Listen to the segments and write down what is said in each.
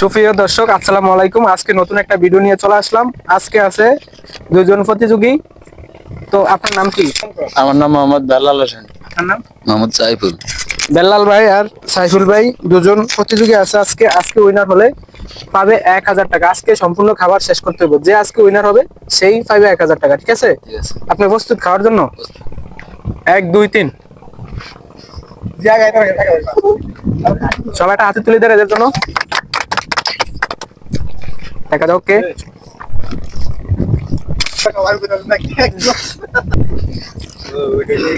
সুপ্রিয় দর্শক আসসালামু আলাইকুম। আজকে নতুন একটা ভিডিও নিয়ে চলে আসলাম। আজকে আছে দুজন প্রতিযোগী। তো আপনার নাম কি? আমার নাম মোহাম্মদ বেলাল হোসেন। আপনার নাম? মোহাম্মদ সাইফুল। বেল্লাল ভাই আর সাইফুল ভাই দুজন প্রতিযোগী আছে। আজকে আজকে উইনার হলে পাবে এক হাজার টাকা। আজকে সম্পূর্ণ খাবার শেষ করতে হবে যে আজকে উইনার হবে সেই পাবে এক হাজার টাকা ঠিক আছে? ঠিক আছে। আপনি প্রস্তুত খাওয়ার জন্য? এক দুই তিন। সবাই একটা হাতে তুলে দেয় এদের জন্য। দেখা যাক কে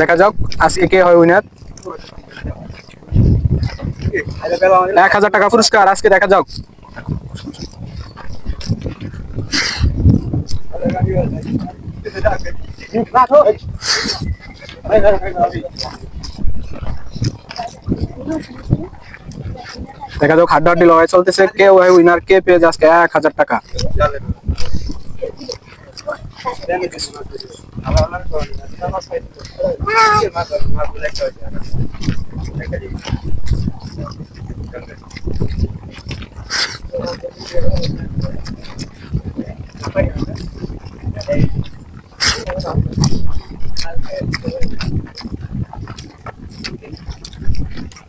দেখা যাক, আজকে কে হয় উইনার এক হাজার টাকা পুরস্কার, আজকে দেখা যাক। দেখা যাক হাড্ডাহাড্ডি লড়াই চলতেছে। কে ওই উইনার কে পেয়ে যাচ্ছে এক হাজার টাকা?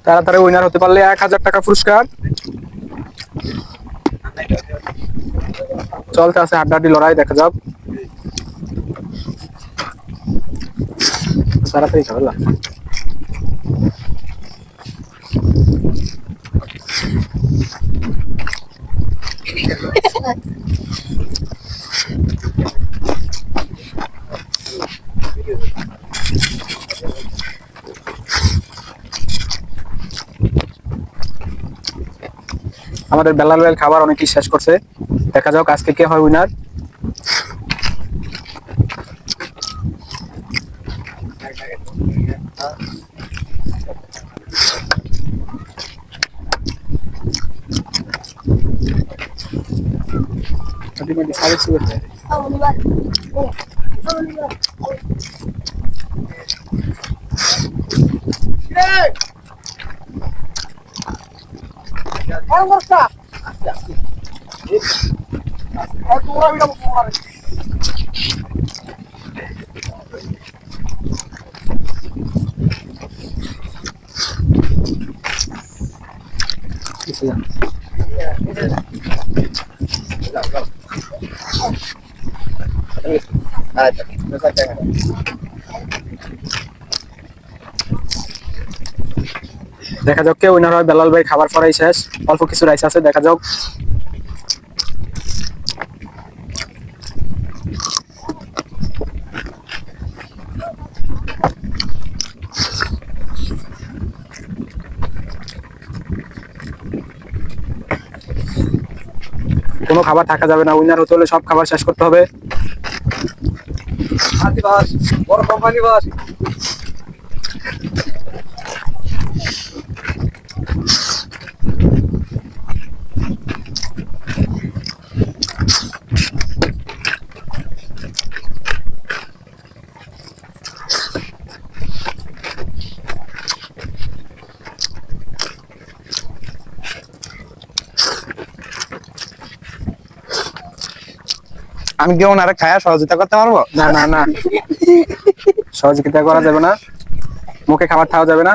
তাড়াতাড়ি উইনার হতে পারলে এক হাজার টাকা পুরস্কার। চলতে আছে হাড্ডাহাড্ডি লড়াই, দেখা যাক। তাড়াতাড়ি ঝামেলা আমাদের বেলাল বেল খাবার অনেকেই শেষ করছে। দেখা যাক আজকে কে হয় winner É um orçá. É tu lá, vira para o mar. Isso, Isso. Isso. tá aqui. Não vai pegar. দেখা যাক কে উইনার হয়। বেলাল ভাই খাবার পরাই শেষ। অল্প কিছু রাইস আছে, দেখা যাক। কোনো খাবার থাকা যাবে না উইনার হতে হলে সব খাবার শেষ করতে হবে। বড় কোম্পানি বাস। আমি কি ওনারা খায়া সহযোগিতা করতে পারব? না না না। সহযোগিতা করা যাবে না। মুখে খাবার খাওয়া যাবে না।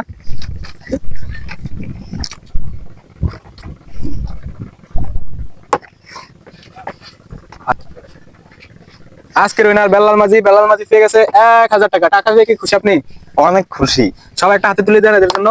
আজকের উইনার বেলাল মাঝি বেলাল মাঝি পেয়ে গেছে এক হাজার টাকা। টাকা পেয়ে কি খুশি আপনি? অনেক খুশি। সবাই একটা হাতে তুলে দেন এদের জন্য।